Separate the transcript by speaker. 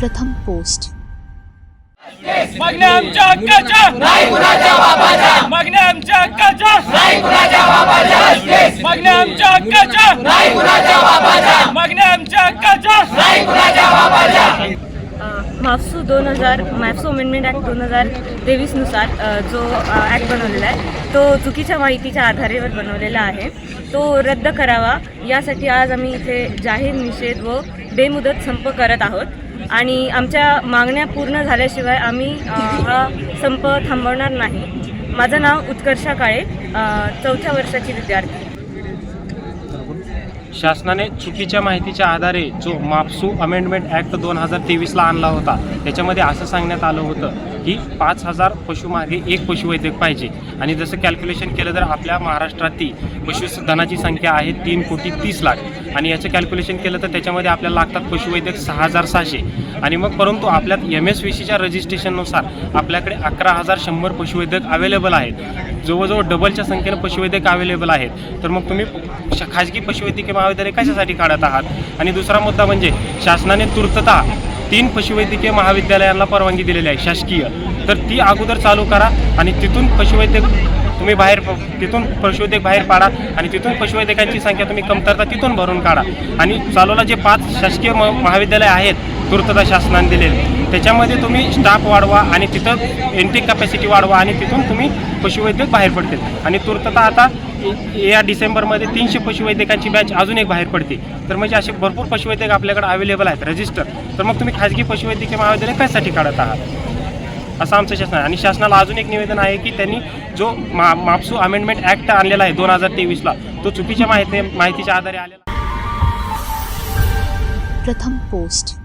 Speaker 1: प्रथम पोस्ट.
Speaker 2: मागण्या आमच्या हक्काच्या. नाही कुणाच्या बापाच्या. मागण्या आमच्या हक्काच्या. नाही कुणाच्या बापाच्या. मागण्या आमच्या हक्काच्या. नाही कुणाच्या बापाच्या. मागण्या आमच्या हक्काच्या. नाही कुणाच्या बापाच्या
Speaker 3: माफसू दोन हजार मॅप्सो अमेंडमेंट ॲक्ट दोन हजार तेवीसनुसार जो ॲक्ट बनवलेला आहे तो चुकीच्या माहितीच्या आधारेवर बनवलेला आहे. तो रद्द करावा. यासाठी आज आम्ही इथे जाहीर निषेध व बेमुदत संप करत आहोत. आणि आमच्या मागण्या पूर्ण झाल्याशिवाय आम्ही हा संप थांबवणार नाही. माझं नाव उत्कर्षा काळे चौथ्या वर्षाची विद्यार्थी.
Speaker 4: शासनाने चुकीच्या माहितीच्या आधारे जो मापसू अमेंडमेंट ॲक्ट दोन हजार तेवीसला आणला होता त्याच्यामध्ये असं सांगण्यात आलं होतं. ही पाच हजार पशुमार्गे एक पशुवैद्यक पाहिजे. आणि जसं कॅल्क्युलेशन केलं तर आपल्या महाराष्ट्रातील पशुधनाची संख्या आहे तीन कोटी तीस लाख. आणि याचं कॅल्क्युलेशन केलं तर त्याच्यामध्ये आपल्याला लागतात पशुवैद्यक सहा हजार सहाशे. आणि मग परंतु आपल्यात एम एस व्ही सीच्या रजिस्ट्रेशननुसार आपल्याकडे अकरा हजार शंभर पशुवैद्यक अवेलेबल आहेत. जवळजवळ डबलच्या संख्येनं पशुवैद्यक अवेलेबल आहेत. तर मग तुम्ही श- खाजगी पशुवैद्यकीय महाविद्यालय कशासाठी काढत आहात? आणि दुसरा मुद्दा म्हणजे शासनाने तुर्तता तीन पशुवैद्यकीय महाविद्यालयांना परवानगी दिलेली आहे शासकीय. तर ती अगोदर चालू करा आणि तिथून पशुवैद्यक तुम्ही बाहेर प- तिथून पशुवैद्यक बाहेर पाडा आणि तिथून पशुवैद्यकांची संख्या तुम्ही कमतरता तिथून भरून काढा. आणि चालूला जे पाच शासकीय म महाविद्यालय आहेत तूर्तता शासनाने दिलेले त्याच्यामध्ये तुम्ही स्टाफ वाढवा आणि तिथं एंट्री कॅपॅसिटी वाढवा आणि तिथून तुम्ही पशुवैद्यक बाहेर पडतील. आणि तूर्तता आता या डिसेंबरमध्ये तीनशे पशुवैद्यकांची बॅच अजून एक बाहेर पडते. तर म्हणजे असे भरपूर पशुवैद्यक आपल्याकडे अवेलेबल आहेत रजिस्टर तर मग तुम्ही खाजगी पशुवैद्यकीय महाविद्यालय कशासाठी काढत आहात? असं आमचं शासन आहे. आणि शासनाला अजून एक निवेदन आहे की त्यांनी जो मा मापसू अमेंडमेंट ॲक्ट आणलेला आहे दोन हजार तेवीसला तो चुकीच्या माहिती माहितीच्या आधारे आलेला
Speaker 1: प्रथम पोस्ट.